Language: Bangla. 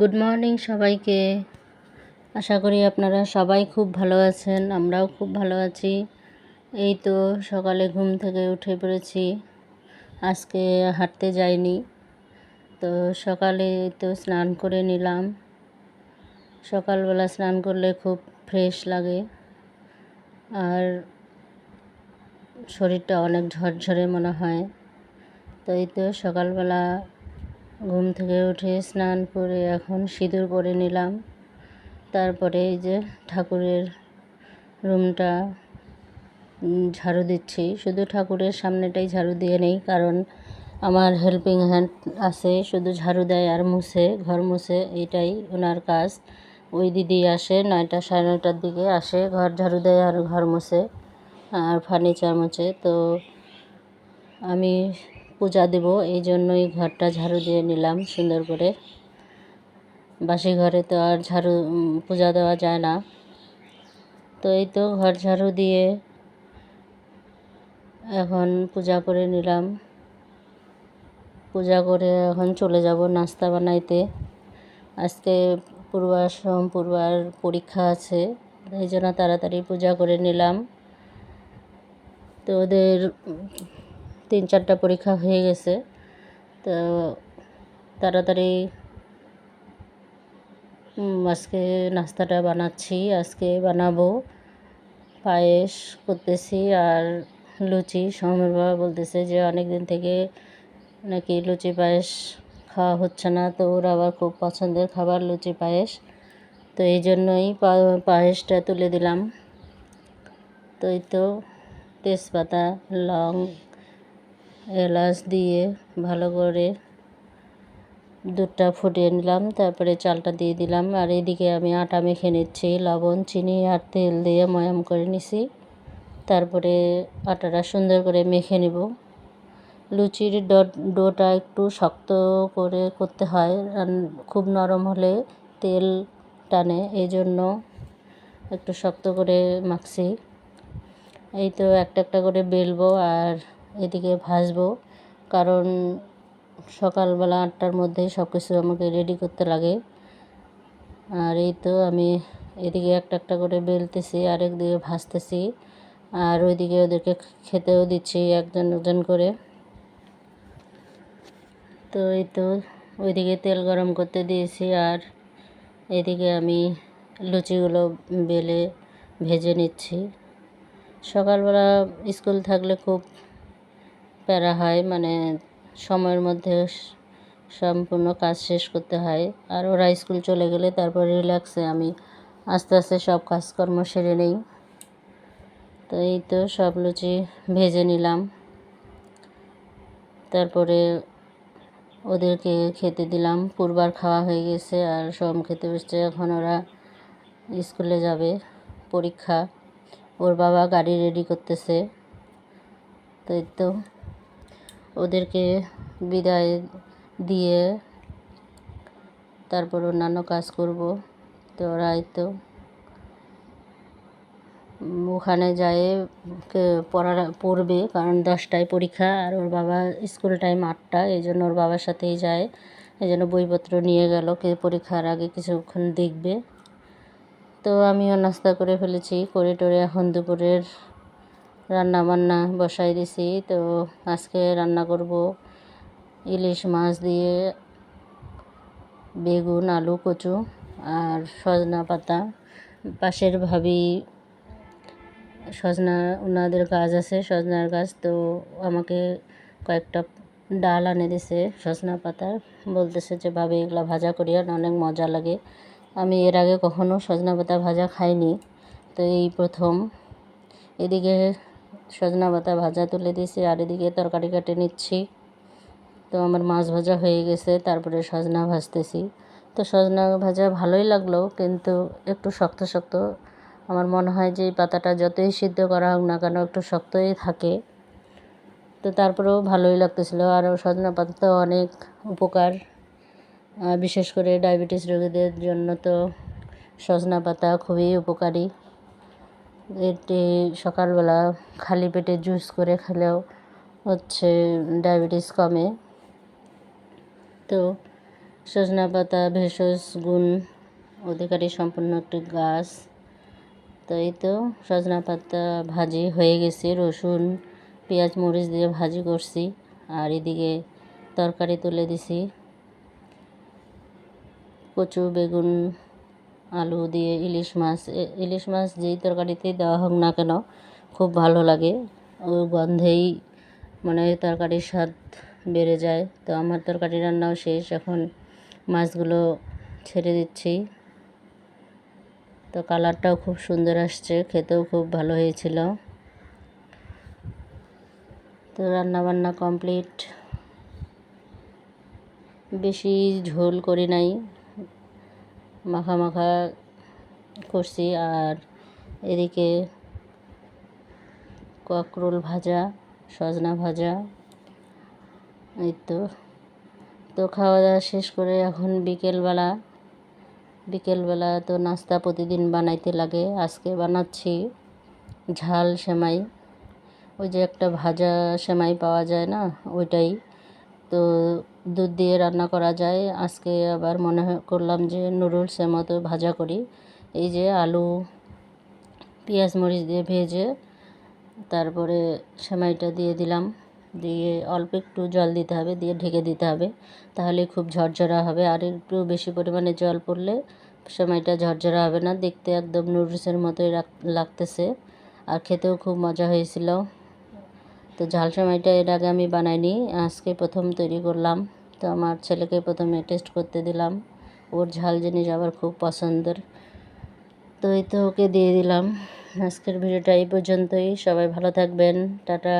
গুড মর্নিং সবাইকে। আশা করি আপনারা সবাই খুব ভালো আছেন, আমরাও খুব ভালো আছি। এই তো সকালে ঘুম থেকে উঠে পড়েছি। আজকে হাঁটতে যাইনি। তো সকালে তো স্নান করে নিলাম। সকালবেলা স্নান করলে খুব ফ্রেশ লাগে। আর শরীরটা অনেক ঝরঝরে মনে হয়। তো এই তো সকালবেলা ঘুম থেকে উঠে স্নান করে এখন সিঁদুর পরে নিলাম। তারপরে এই যে ঠাকুরের রুমটা ঝাড়ু দিচ্ছি। শুধু ঠাকুরের সামনেটাই ঝাড়ু দিয়ে নেই, কারণ আমার হেল্পিং হ্যান্ড আছে, শুধু ঝাড়ু দেয় আর মুছে, ঘর মুছে, এটাই ওনার কাজ। ওই দিদি আসে নয়টা সাড়ে নয়টার দিকে আসে, ঘর ঝাড়ু দেয় আর ঘর মুছে, আর ফার্নিচার মুছে। তো আমি পূজা দেব। এই জন্যই ঘরটা ঝাড়ু দিয়ে নিলাম সুন্দর করে। বাসি ঘরে তো আর ঝাড়ু পূজা দেওয়া যায় না। তো এই তো ঘর ঝাড়ু দিয়ে এখন পূজা করে নিলাম। পূজা করে এখন চলে যাব নাস্তা বানাইতে। আজকে পূর্বার পূর্বার পরীক্ষা আছে এই জন্য তাড়াতাড়ি পূজা করে নিলাম। তো ওদের তিন চারটা পরীক্ষা হয়ে গেছে। তো তাড়াতাড়ি আজকে নাস্তাটা বানাচ্ছি, আজকে বানাবো। পায়েস করতেছি আর লুচি। সৌমের বাবা বলতেছে যে অনেক দিন থেকে নাকি লুচি পায়েস খাওয়া হচ্ছে না, তো ওর আবার খুব পছন্দের খাবার লুচি পায়েস। তো এই জন্যই পায়েসটা তুলে দিলাম। তো এই তো তেজপাতা, লং এলাচ দিয়ে ভালো করে দুধটা ফুটিয়ে নিলাম, তারপরে চালটা দিয়ে দিলাম। আর এদিকে আমি আটা মেখে নিচ্ছি, লবণ, চিনি আর তেল দিয়ে ময়াম করে নিছি। তারপরে আটাটা সুন্দর করে মেখে নেব। লুচির ডোটা একটু শক্ত করে করতে হয় খুব নরম হলে তেল টানে এই জন্য একটু শক্ত করে মাখছি। এই তো একটা একটা করে বেলবো, আর এদিকে ভাজবো কারণ সকালবেলা আটটার মধ্যেই সব কিছু আমাকে রেডি করতে লাগে। আর এই তো আমি এদিকে একটা একটা করে বেলতেছি আর একদিকে ভাজতেছি আর ওইদিকে ওদেরকে খেতেও দিচ্ছি একজন একজন করে। তো এই তো ওইদিকে তেল গরম করতে দিয়েছি আর এদিকে আমি লুচিগুলো বেলে ভেজে নিচ্ছি। সকালবেলা স্কুল থাকলে খুব প্যারা হয় মানে সময়ের মধ্যে সম্পূর্ণ কাজ শেষ করতে হয়। আর ওরা স্কুল চলে গেলে তারপর রিল্যাক্সে আমি আস্তে আস্তে সব কাজকর্ম সেরে নেই। তো এই তো সব লুচি ভেজে নিলাম। তারপরে ওদেরকে খেতে দিলাম। পূর্বার খাওয়া হয়ে গেছে আর সব খেতে বসছে। এখন ওরা স্কুলে যাবে পরীক্ষা। ওর বাবা গাড়ি রেডি করতেছে। তো এই তো ওদেরকে বিদায় দিয়ে তারপর অন্যান্য কাজ করব। তো ওরা তো ওখানে যায় পড়া পড়বে, কারণ দশটায় পরীক্ষা আর ওর বাবা স্কুল টাইম আটটা, এই জন্য ওর বাবার সাথেই যায়। এই জন্য বইপত্র নিয়ে গেল, কে পরীক্ষার আগে কিছুক্ষণ দেখবে। তো আমিও নাস্তা করে ফেলেছি, করে টরে এখন দুপুরের রান্না বান্না বসাই দিছি। তো আজকে রান্না করব ইলিশ মাছ দিয়ে বেগুন, আলু, কচু আর সজনা পাতা। পাশের ভাবি সজনা ওনাদের গাছ আছে, সজনার গাছ। তো আমাকে কয়েকটা ডাল আনে দিছে সজনা পাতার বলতেছে যে, ভাবি, এগুলো ভাজা করিয়া অনেক মজা লাগে। আমি এর আগে কখনো সজনা পাতা ভাজা খাইনি। তো এই প্রথম। এদিকে সজনা পাতা ভাজা তুলে দিয়েছি, আর এদিকে তরকারি কাটে নিচ্ছি। তো আমার মাছ ভাজা হয়ে গেছে, তারপরে সজনা ভাজতেছি। তো সজনা ভাজা ভালোই লাগল, কিন্তু একটু শক্ত শক্ত। আমার মনে হয় যে পাতাটা যতই সিদ্ধ করা হোক না কেন একটু শক্তই থাকে। তো তারপরেও ভালোই লাগতেছিলো, আর সজনা পাতা তো অনেক উপকার। বিশেষ করে ডায়াবেটিস রোগীদের জন্য তো সজনা পাতা খুবই উপকারী। এটি সকালবেলা খালি পেটে জুস করে খেলেও হচ্ছে ডায়াবেটিস কমে। তো সজনা পাতা, ভেষজ, গুণ, অধিকারী সম্পূর্ণ একটি গাছ। তো এই তো সজনা পাতা ভাজি হয়ে গেছে, রসুন, পেঁয়াজ, মরিচ দিয়ে ভাজি করছি আর এদিকে তরকারি তুলে দিছি। কচু, বেগুন আলু দিয়ে ইলিশ মাছ ইলিশ মাছ যেই তরকারিতেই দেওয়া হোক না কেন খুব ভালো লাগে। ও গন্ধেই মানে তরকারির স্বাদ বেড়ে যায়। তো আমার তরকারি রান্নাও শেষ, এখন মাছগুলো ছেড়ে দিচ্ছি। তো কালারটাও খুব সুন্দর আসছে, খেতেও খুব ভালো হয়েছিল। তো রান্নাবান্না কমপ্লিট। বেশি ঝোল করি নাই। মাখা মাখা করছি আর এদিকে ককরোল ভাজা, সজনা ভাজা, এই তো। তো খাওয়া দাওয়া শেষ করে এখন বিকেলবেলা বিকেলবেলা তো নাস্তা প্রতিদিন বানাইতে লাগে। আজকে বানাচ্ছি ঝাল সেমাই। ওই যে একটা ভাজা সেমাই পাওয়া যায় না, ওইটাই। তো দুধ দিয়ে রান্না করা যায়। আজকে আবার মনে করলাম যে নুডলসের মতো ভাজা করি। এই যে আলু, পেঁয়াজ মরিচ দিয়ে ভেজে তারপরে সেমাইটা দিয়ে দিলাম। দিয়ে অল্প একটু জল দিতে হবে, দিয়ে ঢেকে দিতে হবে। তাহলে খুব ঝরঝরা হবে। আর একটু বেশি পরিমাণে জল পড়লে সেমাইটা ঝরঝরা হবে না। দেখতে একদম নুডলসের মতোই লাগতেছে। আর খেতেও খুব মজা হয়েছিল। তো ঝাল সেমাইটা এর আগে আমি বানাইনি, আজকে প্রথম তৈরি করলাম। তো আমার ছেলেকে প্রথমে টেস্ট করতে দিলাম। ওর ঝাল জিনিস আবার খুব পছন্দের। তো এই তো ওকে দিয়ে দিলাম। আজকের ভিডিওটা এই পর্যন্তই। সবাই ভালো থাকবেন। টাটা।